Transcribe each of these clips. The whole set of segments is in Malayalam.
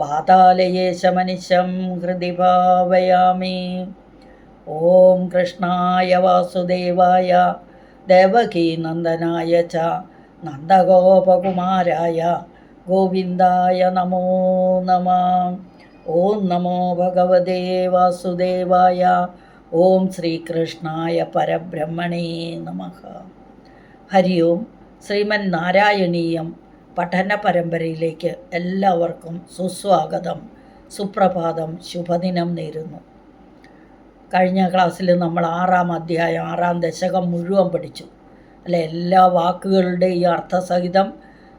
വാതാലയേശമനിശം ഹൃദി ഭാവയാമി. ഓം കൃഷ്ണായ വാസുദേവായ ദേവകീനന്ദനായ ച നന്ദഗോപകുമാരായ ഗോവിന്ദായ നമോ നമ. ഓം നമോ ഭഗവതേ വാസുദേവായ ഓം ശ്രീകൃഷ്ണായ പരബ്രഹ്മണേ നമ. ഹരി ഓം ശ്രീമൻ നാരായണീയം പഠന പരമ്പരയിലേക്ക് എല്ലാവർക്കും സുസ്വാഗതം. സുപ്രഭാതം. ശുഭദിനം നേരുന്നു. കഴിഞ്ഞ ക്ലാസ്സിൽ നമ്മൾ ആറാം അധ്യായം ആറാം ദശകം മുഴുവൻ പഠിച്ചു. അല്ലെ എല്ലാ വാക്കുകളുടെയും അർത്ഥസഹിതം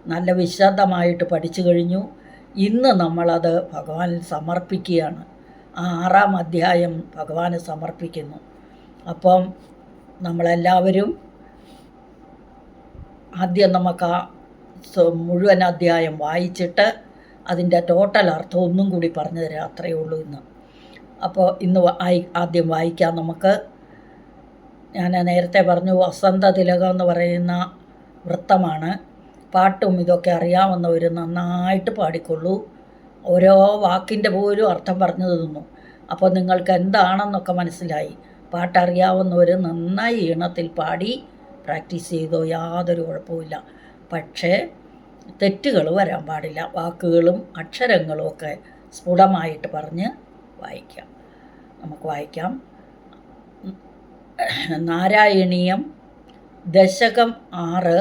നല്ല വിശദമായിട്ട് പഠിച്ചു കഴിഞ്ഞു. ഇന്ന് നമ്മളത് ഭഗവാനിൽ സമർപ്പിക്കുകയാണ്. ആ ആറാം അധ്യായം ഭഗവാന് സമർപ്പിക്കുന്നു. അപ്പം നമ്മളെല്ലാവരും ആദ്യം നമുക്ക് ആ മുഴുവൻ അധ്യായം വായിച്ചിട്ട് അതിന്റെ ടോട്ടൽ അർത്ഥം ഒന്നും കൂടി പറഞ്ഞു തരാം അത്രയേ ഉള്ളൂ ഇന്ന്. അപ്പോൾ ഇന്ന് ആദ്യം വായിക്കാം നമുക്ക്. ഞാൻ നേരത്തെ പറഞ്ഞു വസന്ത തിലകം എന്ന് പറയുന്ന വൃത്തമാണ്. പാട്ടും ഇതൊക്കെ അറിയാവുന്നവർ നന്നായിട്ട് പാടിക്കൊള്ളൂ. ഓരോ വാക്കിന്റെ പോലും അർത്ഥം പറഞ്ഞു തന്നു. അപ്പോൾ നിങ്ങൾക്ക് എന്താണെന്നൊക്കെ മനസ്സിലായി. പാട്ടറിയാവുന്നവർ നന്നായി ഈണത്തിൽ പാടി പ്രാക്ടീസ് ചെയ്തോ യാതൊരു കുഴപ്പമില്ല പക്ഷേ തെറ്റുകൾ വരാൻ പാടില്ല. വാക്കുകളും അക്ഷരങ്ങളും ഒക്കെ സ്ഫുടമായിട്ട് പറഞ്ഞ് വായിക്കാം. നമുക്ക് വായിക്കാം. നാരായണീയം ദശകം ആറ്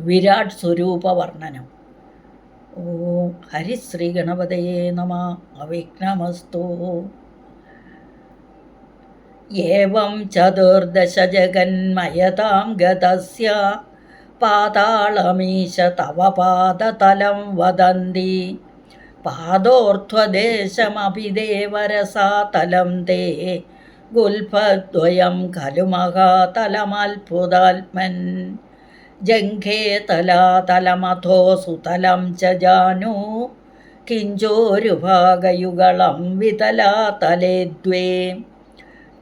വിരാട് സ്വരൂപ വർണനം ഓം ഹരിശ്രീ ഗണപതയേ നമ. അവിഘ്നമസ്തു. ചതുർദശ ജഗന്മയതാം ഗതസ്യ. പാതാളമീശ തവ പാദതലം വദന്തി പാദോർധ്വദേശമഭിദേവരസാതലം തേ. ഗുൽഫദ്വയം ഖലു മഹാതലമത്ഭുതാത്മൻ ജംഘേ തലാതലമഥോ സുതലം ച ജാനു. കിഞ്ചോരുഭാഗയുഗളം വിതലാതലേ ദ്വേ.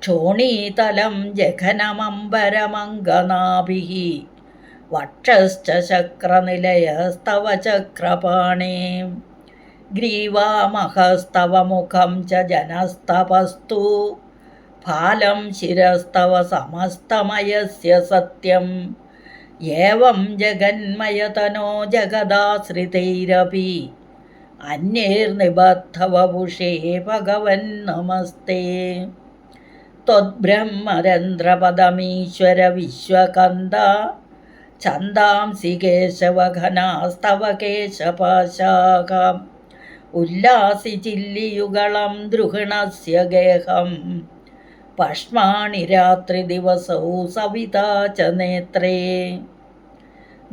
ക്ഷോണീതലം ജഘനമംബരമംഗനാഭിः. क्षोणीतलं जघनमम्बरमङ्गनाभिः वक्षश्च शक्रनिलयस्तव चक्रपाणे ग्रीवामहस्तव मुखं च जनस्तपस्तु फालं शिरस्तव समस्तमयस्य सत्यम् एवं जगन्मयतनो जगदाश्रितैरपि अन्यैर्निबद्धवपुषे भगवन्नमस्ते त्वद्ब्रह्मरन्ध्रपदमीश्वरविश्वकन्द छन्दांसि केशवघनास्तव केशपाशाखाम् उल्लासि चिल्लियुगलं द्रुहिणस्य गेहम् पष्माणि रात्रिदिवसौ सविता च नेत्रे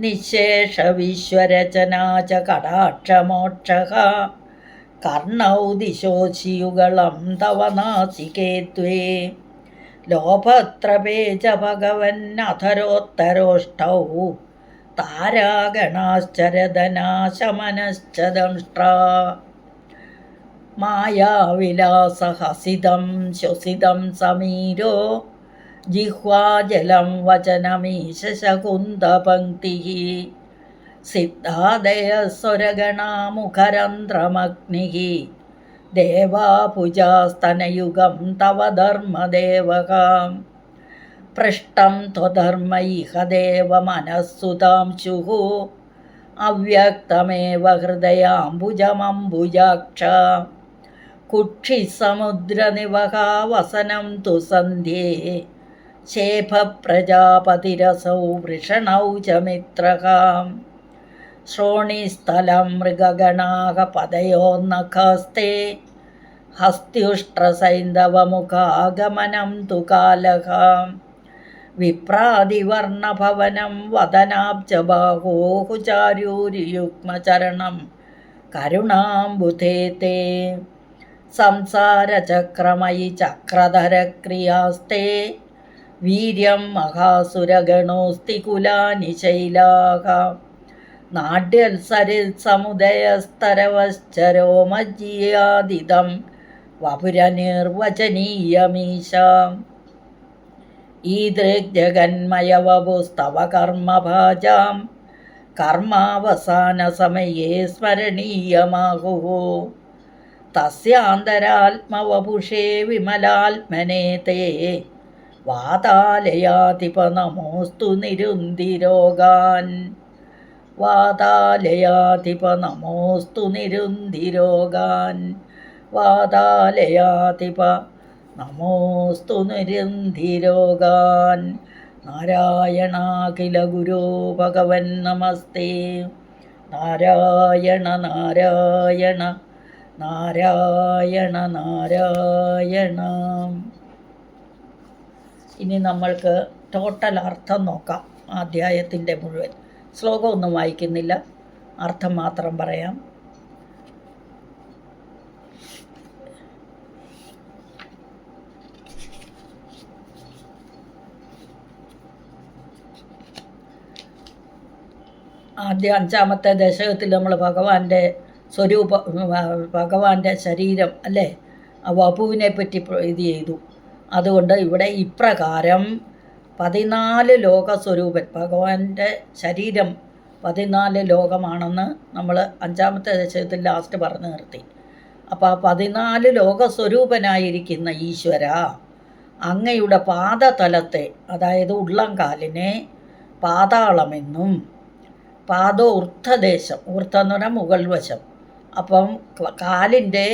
निःशेषविश्वरचना च कटाक्षमोक्षः कर्णौ दिशोचियुगलं तव नासिके त्वे ലോഭത്രപേ ച ഭഗവന്നധരോത്തരോഷ്ടൗ താരാഗണാശ്ചരതനാശമനശ്ചദംഷ്ട്രാ മായാവിലാസഹസിതം ശ്വസിതം സമീരോ. ജിഹ്വാജലം വചനമീശകുന്തപങ്ക്തിः സിദ്ധാദയസ്വരഗണാമുഖരന്ധ്രമഗ്നിः. देवापुजास्तनयुगं तव धर्मदेवकां पृष्टं त्वधर्म इह देवमनःसुतांशुः अव्यक्तमेव हृदयाम्बुजमम्बुजाक्ष कुक्षिसमुद्रनिवहा वसनं तु सन्ध्ये शेफप्रजापतिरसौ वृषणौ च मित्रः ശ്രോണിസ്ഥലം മൃഗഗണാഹ പതയോന്നഖാസ്തേ ഹസ്ത്യുഷ്ട്രസൈന്ധവമുഖാഗമനം തു കാലഹ. വിപ്രാതിവർണഭവനം വദനാബ്ജബാഹോഹു ചാരൂരിയുഗ്മചരണം കരുണാംബുധേ തേ. സംസാരചക്രമയി ചക്രധരക്രിയാസ്തേ. വീര്യം മഹാസുരഗണോസ്തി കുലാനിശൈലാഹ. ശൈലാഹ നാട്യത്സരിത്സമുദയസ്തരവശ്ചരോമജ്ജിയാദിതം വപുരനിർവചനീയമീശാം. ഈദൃഗ്ജഗന്മയവപുസ്തവ കർമ്മഭാജാം കർമാവസാനസമയേ സ്മരണീയമാകുः തസ്യാന്തരാത്മവപുഷേ വിമലാത്മനെ തേ. വാതാലയാതിപ നമോസ്തു നിരുന്തിരോഗാൻ. വാതാലയാതിപ നമോസ്തു നിരുന്തിരോഗാൻ. വാതാലയാധിപ നമോസ്തു നിരുന്തിരോഗാൻ. നാരായണാഖില ഗുരോ ഭഗവൻ നമസ്തേ. നാരായണ നാരായണ നാരായണ നാരായണ. ഇനി നമ്മൾക്ക് ടോട്ടൽ അർത്ഥം നോക്കാം അധ്യായത്തിന്റെ മുഴുവൻ. ശ്ലോകമൊന്നും വായിക്കുന്നില്ല. അർത്ഥം മാത്രം പറയാം. ആദ്യ അഞ്ചാമത്തെ ദശകത്തിൽ നമ്മൾ ഭഗവാന്റെ സ്വരൂപ ഭഗവാന്റെ ശരീരം അല്ലേ? വപുവിനെ പറ്റി ഇത് ചെയ്തു. അതുകൊണ്ട് ഇവിടെ ഇപ്രകാരം പതിനാല് ലോക സ്വരൂപൻ ഭഗവാന്റെ ശരീരം പതിനാല് ലോകമാണെന്ന് നമ്മൾ അഞ്ചാമത്തെ ദശകത്തിൽ ലാസ്റ്റ് പറഞ്ഞു നിർത്തി. അപ്പോൾ ആ പതിനാല് ലോക സ്വരൂപനായിരിക്കുന്ന ഈശ്വര അങ്ങയുടെ പാദതലത്തെ അതായത് ഉള്ളംകാലിനെ പാതാളമെന്നും പാദോ ഊർദ്ധദേശം ഊർദ്ധ എന്ന് പറഞ്ഞാൽ മുകൾ വശം. അപ്പം കാലിന്റെ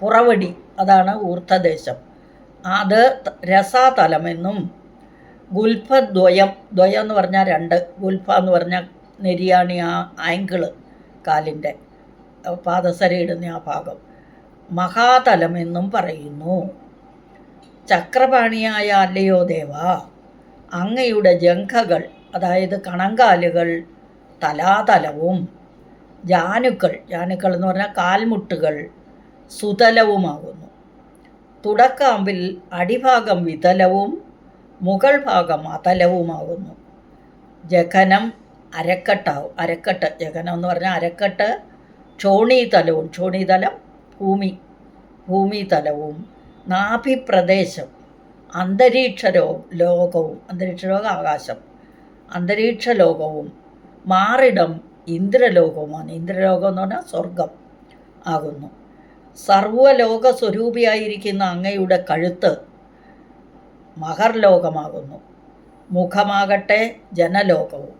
പുറവടി അതാണ് ഊർദ്ധദേശം. അത് രസാതലമെന്നും ഗുൽഫദ്വയം ദ്വയം എന്ന് പറഞ്ഞാൽ രണ്ട് ഗുൽഫ എന്ന് പറഞ്ഞാൽ നെരിയാണി ആ ആങ്കിൾ കാലിന്റെ പാദസരയിടുന്ന ആ ഭാഗം. മഹാതലം എന്നും പറയുന്നു. ചക്രപാണിയായ അല്ലയോ ദേവ അങ്ങയുടെ ജംഘകൾ അതായത് കണങ്കാലുകൾ തലാതലവും ജാനുക്കൾ ജാനുക്കൾ എന്ന് പറഞ്ഞാൽ കാൽമുട്ടുകൾ സുതലവുമാകുന്നു. തുടക്കാമ്പിൽ അടിഭാഗം വിതലവും മുകൾ ഭാഗം അതലവുമാകുന്നു ജഘനം അരക്കെട്ടാവും. അരക്കെട്ട് ജഘനം എന്ന് പറഞ്ഞാൽ അരക്കെട്ട് ക്ഷോണീതലവും ക്ഷോണീതലം ഭൂമി ഭൂമിതലവും നാഭിപ്രദേശം അന്തരീക്ഷ ലോകവും അന്തരീക്ഷ ലോകം ആകാശം അന്തരീക്ഷ ലോകവും മാറിടം ഇന്ദ്രലോകവുമാണ്. ഇന്ദ്രലോകം എന്ന് പറഞ്ഞാൽ സ്വർഗം ആകുന്നു. സർവലോക സ്വരൂപിയായിരിക്കുന്ന അങ്ങയുടെ കഴുത്ത് മഹർലോകമാകുന്നു. മുഖമാകട്ടെ ജനലോകവും.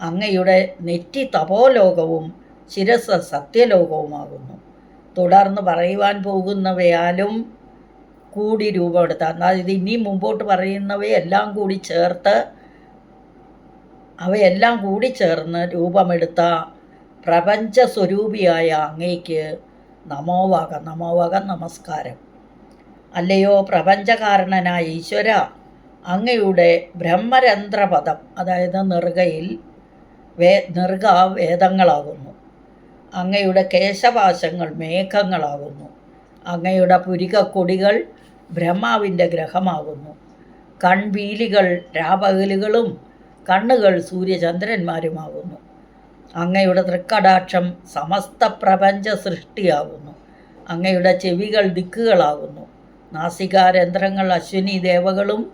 അങ്ങയുടെ നെറ്റി തപോലോകവും ശിരസ് സത്യലോകവുമാകുന്നു. തുടർന്ന് പറയുവാൻ പോകുന്നവയാലും കൂടി രൂപമെടുത്ത അതായത് ഇനി മുമ്പോട്ട് പറയുന്നവയെല്ലാം കൂടി ചേർത്ത് അവയെല്ലാം കൂടി ചേർന്ന് രൂപമെടുത്ത പ്രപഞ്ച സ്വരൂപിയായ അങ്ങയ്ക്ക് നമോവാകം നമോവാക നമസ്കാരം. അല്ലയോ പ്രപഞ്ചകാരണനായ ഈശ്വര? അങ്ങയുടെ ബ്രഹ്മരന്ധ്രപദം അതായത് നെറുകയിൽ വേ നെറുക വേദങ്ങളാകുന്നു. അങ്ങയുടെ കേശപാശങ്ങൾ മേഘങ്ങളാകുന്നു. അങ്ങയുടെ പുരികക്കൊടികൾ ബ്രഹ്മാവിന്റെ ഗ്രഹമാകുന്നു. കൺപീലികൾ രാപകലുകളും കണ്ണുകൾ സൂര്യചന്ദ്രന്മാരുമാകുന്നു. അങ്ങയുടെ തൃക്കടാക്ഷം സമസ്ത പ്രപഞ്ച സൃഷ്ടിയാകുന്നു. അങ്ങയുടെ ചെവികൾ ദിക്കുകളാകുന്നു. നാസികാരന്ധ്രങ്ങൾ അശ്വിനി ദേവകളും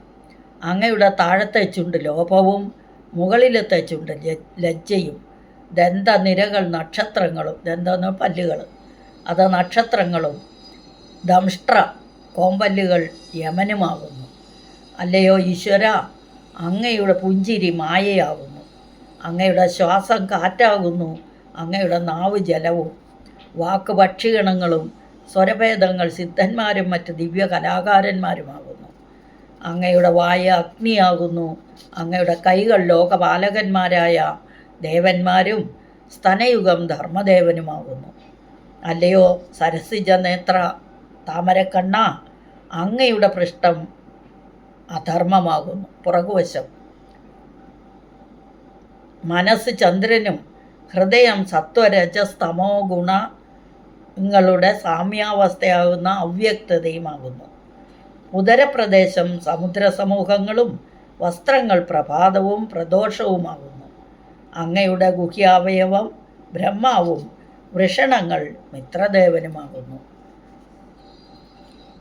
അങ്ങയുടെ താഴത്തെ ചുണ്ട് ലോപവും മുകളിലത്തെ ചുണ്ട് ലജ്ജയും ദന്തനിരകൾ നക്ഷത്രങ്ങളും ദന്ത പല്ലുകൾ അത് നക്ഷത്രങ്ങളും ദംഷ്ട്ര കോമ്പല്ലുകൾ യമനുമാകുന്നു. അല്ലയോ ഈശ്വര അങ്ങയുടെ പുഞ്ചിരി മായയാകുന്നു. അങ്ങയുടെ ശ്വാസം കാറ്റാകുന്നു അങ്ങയുടെ നാവ് ജലവും. വാക്ക് പക്ഷിഗണങ്ങളും സ്വരഭേദങ്ങൾ സിദ്ധന്മാരും മറ്റ് ദിവ്യ കലാകാരന്മാരുമാകുന്നു. അങ്ങയുടെ വായ അഗ്നിയാകുന്നു. അങ്ങയുടെ കൈകൾ ലോകപാലകന്മാരായ ദേവന്മാരും സ്തനയുഗം ധർമ്മദേവനുമാകുന്നു. അല്ലയോ സരസിജ നേത്ര താമരക്കണ്ണ അങ്ങയുടെ പൃഷ്ഠം അധർമ്മമാകുന്നു. പുറകുവശം. മനസ്സ് ചന്ദ്രനും ഹൃദയം സത്വരജസ്തമോ ഗുണങ്ങളുടെ സാമ്യാവസ്ഥയാകുന്ന അവ്യക്തതയുമാകുന്നു. ഉദരപ്രദേശം സമുദ്ര സമൂഹങ്ങളും വസ്ത്രങ്ങൾ പ്രഭാതവും പ്രദോഷവുമാകുന്നു. അങ്ങയുടെ ഗുഹ്യാവയവം ബ്രഹ്മാവും വൃഷണങ്ങൾ മിത്രദേവനുമാകുന്നു.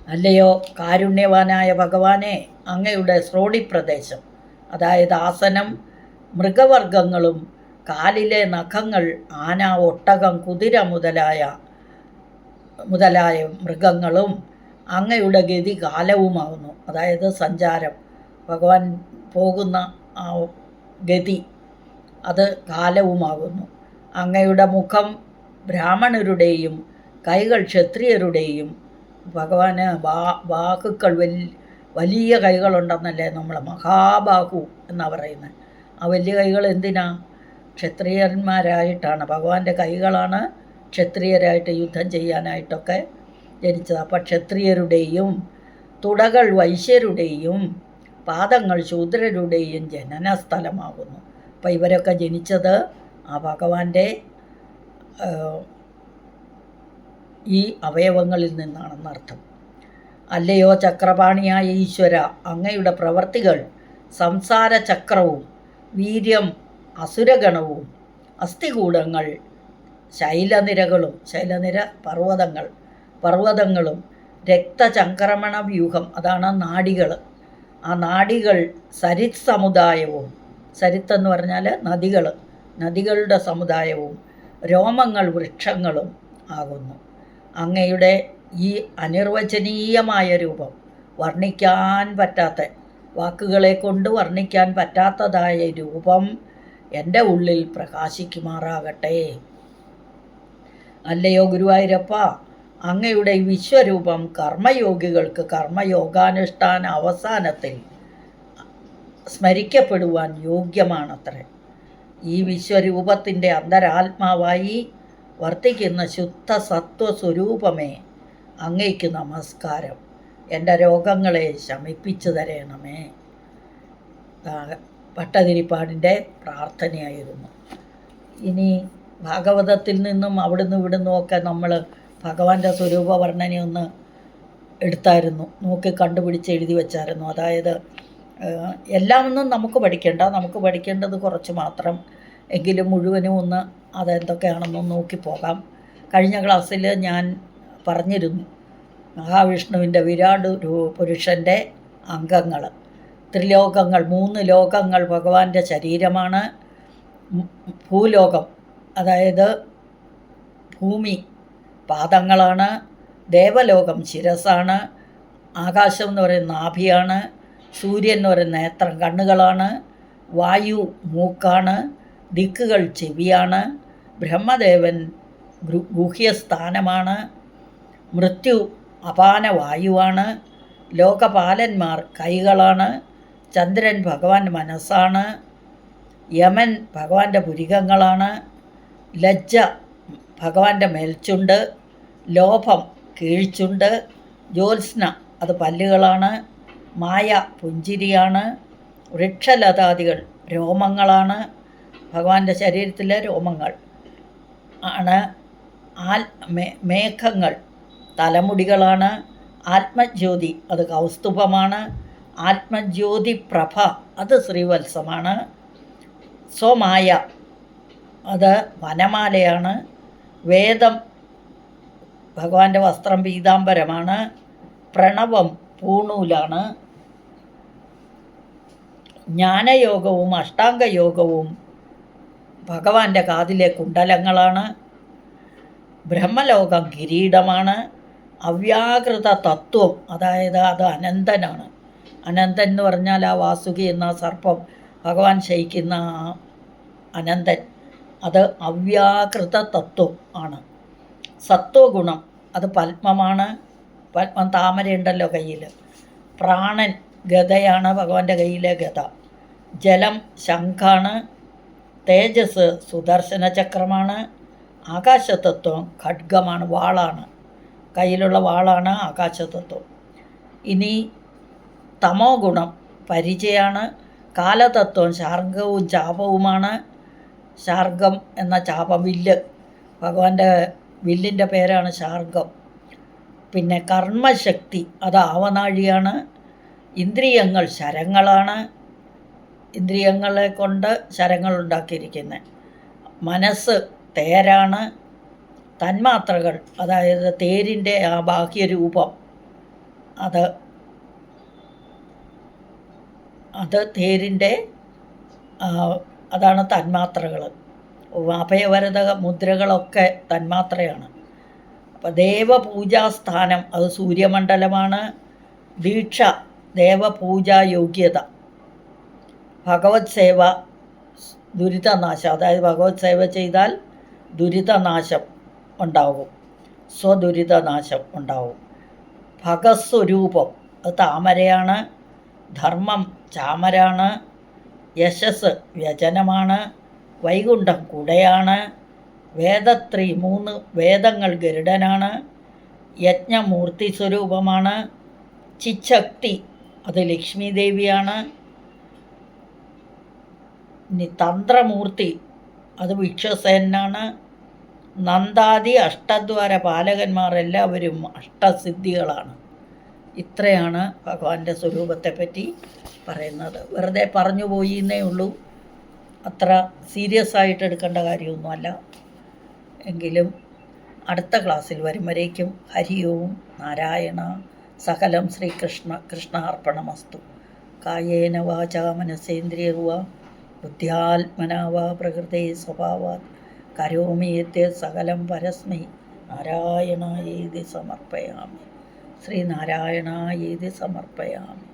അല്ലയോ കാരുണ്യവാനായ ഭഗവാനെ അങ്ങയുടെ ശ്രോണിപ്രദേശം അതായത് ആസനം മൃഗവർഗങ്ങളും കാലിലെ നഖങ്ങൾ ആന ഒട്ടകം കുതിര മുതലായ മുതലായ മൃഗങ്ങളും അങ്ങയുടെ ഗതി കാലവുമാകുന്നു അതായത് സഞ്ചാരം. ഭഗവാൻ പോകുന്ന ആ ഗതി അത് കാലവുമാകുന്നു അങ്ങയുടെ മുഖം ബ്രാഹ്മണരുടെയും കൈകൾ ക്ഷത്രിയരുടെയും ഭഗവാന് ബാ ബാഹുക്കൾ വലിയ വലിയ കൈകളുണ്ടെന്നല്ലേ നമ്മൾ മഹാബാഹു എന്നാണ് പറയുന്നത്. ആ വലിയ കൈകൾ എന്തിനാ? ക്ഷത്രിയന്മാരായിട്ടാണ്. ഭഗവാന്റെ കൈകളാണ് ക്ഷത്രിയരായിട്ട് യുദ്ധം ചെയ്യാനായിട്ടൊക്കെ ജനിച്ചത്. അപ്പം ക്ഷത്രിയരുടെയും തുടകൾ വൈശ്യരുടെയും പാദങ്ങൾ ശൂദ്രരുടെയും ജനന സ്ഥലമാകുന്നു അപ്പം ഇവരൊക്കെ ജനിച്ചത് ആ ഭഗവാന്റെ ഈ അവയവങ്ങളിൽ നിന്നാണെന്നർത്ഥം അല്ലയോ ചക്രപാണിയായ ഈശ്വര അങ്ങയുടെ പ്രവർത്തികൾ സംസാര ചക്രവും വീര്യം അസുരഗണവും അസ്ഥികൂടങ്ങൾ ശൈലനിരകളും ശൈലനിര പർവതങ്ങൾ പർവതങ്ങളും രക്തചംക്രമണ വ്യൂഹം. അതാണ് നാടികൾ ആ നാടികൾ സരിത് സമുദായവും സരിത്ത് എന്ന് പറഞ്ഞാൽ നദികൾ നദികളുടെ സമുദായവും രോമങ്ങൾ വൃക്ഷങ്ങളും ആകുന്നു. അങ്ങയുടെ ഈ അനിർവചനീയമായ രൂപം വർണിക്കാൻ പറ്റാത്ത വാക്കുകളെ കൊണ്ട് വർണിക്കാൻ പറ്റാത്തതായ രൂപം എന്റെ ഉള്ളിൽ പ്രകാശിക്കുമാറാകട്ടെ. അല്ലയോ ഗുരുവായൂരപ്പ? അങ്ങയുടെ വിശ്വരൂപം കർമ്മയോഗികൾക്ക് കർമ്മയോഗാനുഷ്ഠാന അവസാനത്തിൽ സ്മരിക്കപ്പെടുവാൻ യോഗ്യമാണത്രേ. ഈ വിശ്വരൂപത്തിന്റെ അന്തരാത്മാവായി വർത്തിക്കുന്ന ശുദ്ധ സത്വസ്വരൂപമേ അങ്ങയ്ക്ക് നമസ്കാരം. എന്റെ രോഗങ്ങളെ ശമിപ്പിച്ചു തരണമേ. പട്ടതിരിപ്പാടിന്റെ പ്രാർത്ഥനയായിരുന്നു. ഇനി ഭാഗവതത്തിൽ നിന്നും അവിടുന്ന് ഇവിടുന്നും ഒക്കെ നമ്മൾ ഭഗവാന്റെ സ്വരൂപ വർണനയൊന്ന് എടുത്തായിരുന്നു. നോക്കി കണ്ടുപിടിച്ച് എഴുതി വെച്ചായിരുന്നു. അതായത് എല്ലാം ഒന്നും നമുക്ക് പഠിക്കേണ്ട. നമുക്ക് പഠിക്കേണ്ടത് കുറച്ച് മാത്രം. എങ്കിലും മുഴുവനും ഒന്ന് അതെന്തൊക്കെയാണെന്ന് നോക്കി പോകാം. കഴിഞ്ഞ ക്ലാസ്സിൽ ഞാൻ പറഞ്ഞിരുന്നു മഹാവിഷ്ണുവിന്റെ വിരാട് പുരുഷന്റെ അംഗങ്ങൾ ത്രിലോകങ്ങൾ മൂന്ന് ലോകങ്ങൾ ഭഗവാന്റെ ശരീരമാണ്. ഭൂലോകം അതായത് ഭൂമി പാദങ്ങളാണ് ദേവലോകം ശിരസാണ് ആകാശം എന്ന് പറയുന്ന നാഭിയാണ് സൂര്യൻ എന്ന് പറയുന്ന നേത്രം കണ്ണുകളാണ് വായു മൂക്കാണ് ദിക്കുകൾ ചെവിയാണ് ബ്രഹ്മദേവൻ ഗുഹ്യസ്ഥാനമാണ് മൃത്യു അപാന വായുവാണ് ലോകപാലന്മാർ കൈകളാണ് ചന്ദ്രൻ ഭഗവാൻ മനസ്സാണ് യമൻ ഭഗവാന്റെ പുരികങ്ങളാണ് ലജ്ജ ഭഗവാന്റെ മേൽച്ചുണ്ട് ലോഭം കീഴ്ച്ചുണ്ട് ജ്യോത്സ്ന അത് പല്ലുകളാണ് മായ പുഞ്ചിരിയാണ് വൃക്ഷലതാദികൾ രോമങ്ങളാണ് ഭഗവാന്റെ ശരീരത്തിലെ രോമങ്ങൾ ആണ് ആൽ മേഘങ്ങൾ തലമുടികളാണ് ആത്മജ്യോതി അത് കൗസ്തുഭമാണ് ആത്മജ്യോതി പ്രഭ അത് ശ്രീവത്സമാണ് സ്വമായ അത് വനമാലയാണ്. വേദം ഭഗവാന്റെ വസ്ത്രം പീതാംബരമാണ്. പ്രണവം പൂണൂലാണ്. ജ്ഞാനയോഗവും അഷ്ടാംഗയോഗവും ഭഗവാന്റെ കാതിലെ കുണ്ടലങ്ങളാണ് ബ്രഹ്മലോകം കിരീടമാണ്. അവ്യാകൃത തത്വം അതായത് അത് അനന്തനാണ്. അനന്തൻ എന്ന് പറഞ്ഞാൽ ആ വാസുകി എന്ന സർപ്പം ഭഗവാൻ ശയിക്കുന്ന അനന്തൻ. അത് അവ്യാകൃത തത്വം ആണ്. സത്വഗുണം അത് പത്മമാണ്. പത്മം താമരയുണ്ടല്ലോ കയ്യിൽ പ്രാണൻ ഗതയാണ് ഭഗവാന്റെ കയ്യിലെ ഗത ജലം ശംഖാണ്. തേജസ് സുദർശന ചക്രമാണ്. ആകാശതത്വം ഖഡ്ഗമാണ് വാളാണ്. കയ്യിലുള്ള വാളാണ് ആകാശതത്വം. ഇനി തമോ ഗുണം പരിചയമാണ് കാലതത്വം ശാർഗവും ചാപവുമാണ്. ശാർഗം എന്ന ചാപം വില്ല് ഭഗവാന്റെ വില്ലിന്റെ പേരാണ് ശാർഗം. പിന്നെ കർമ്മശക്തി അത് ആവനാഴിയാണ്. ഇന്ദ്രിയങ്ങൾ ശരങ്ങളാണ്. ഇന്ദ്രിയങ്ങളെ കൊണ്ട് ശരങ്ങൾ ഉണ്ടാക്കിയിരിക്കുന്നത് മനസ്സ് തേരാണ്. തന്മാത്രകൾ അതായത് തേരിന്റെ ആ ബാഹ്യരൂപം അത് അത് തേരിന്റെ അതാണ് തന്മാത്രകൾ അഭയവരത മുദ്രകളൊക്കെ തന്മാത്രയാണ്. അപ്പോൾ ദേവപൂജാസ്ഥാനം അത് സൂര്യമണ്ഡലമാണ്. ദീക്ഷ ദേവപൂജാ യോഗ്യത. ഭഗവത് സേവ ദുരിതനാശം. അതായത് ഭഗവത് സേവ ചെയ്താൽ ദുരിതനാശം ഉണ്ടാവും സ്വദുരിതനാശം ഉണ്ടാവും ഭഗസ്വരൂപം. അത് താമരയാണ്. ധർമ്മം ചാമരാണ്. യശസ് വ്യജനമാണ് വൈകുണ്ഠം കുടയാണ് വേദത്രി മൂന്ന് വേദങ്ങൾ ഗരുഡനാണ് യജ്ഞമൂർത്തി സ്വരൂപമാണ് ചിച്ഛക്തി അത് ലക്ഷ്മി ദേവിയാണ് തന്ത്രമൂർത്തി അത് വിക്ഷസേനാണ് നന്ദാദി അഷ്ടദ്വാര പാലകന്മാർ എല്ലാവരും അഷ്ടസിദ്ധികളാണ്. ഇത്രയാണ് ഭഗവാന്റെ സ്വരൂപത്തെപ്പറ്റി പറയുന്നത്. വെറുതെ പറഞ്ഞു പോയി എന്നേ ഉള്ളൂ. അത്ര സീരിയസ് ആയിട്ട് എടുക്കേണ്ട കാര്യമൊന്നുമല്ല. എങ്കിലും അടുത്ത ക്ലാസ്സിൽ വരും വരേക്കും ഹരി ഓം നാരായണ സകലം ശ്രീകൃഷ്ണ കൃഷ്ണാർപ്പണമസ്തു. കായേന വാച മനസേന്ദ്രിയർവ ബുദ്ധ്യാത്മനാ പ്രകൃതി സ്വഭാവ കരോമിയത്തെ സകലം പരസ്മൈ. നാരായണായേതി സമർപ്പയാമി. ശ്രീനാരായണായേതി സമർപ്പയാമി.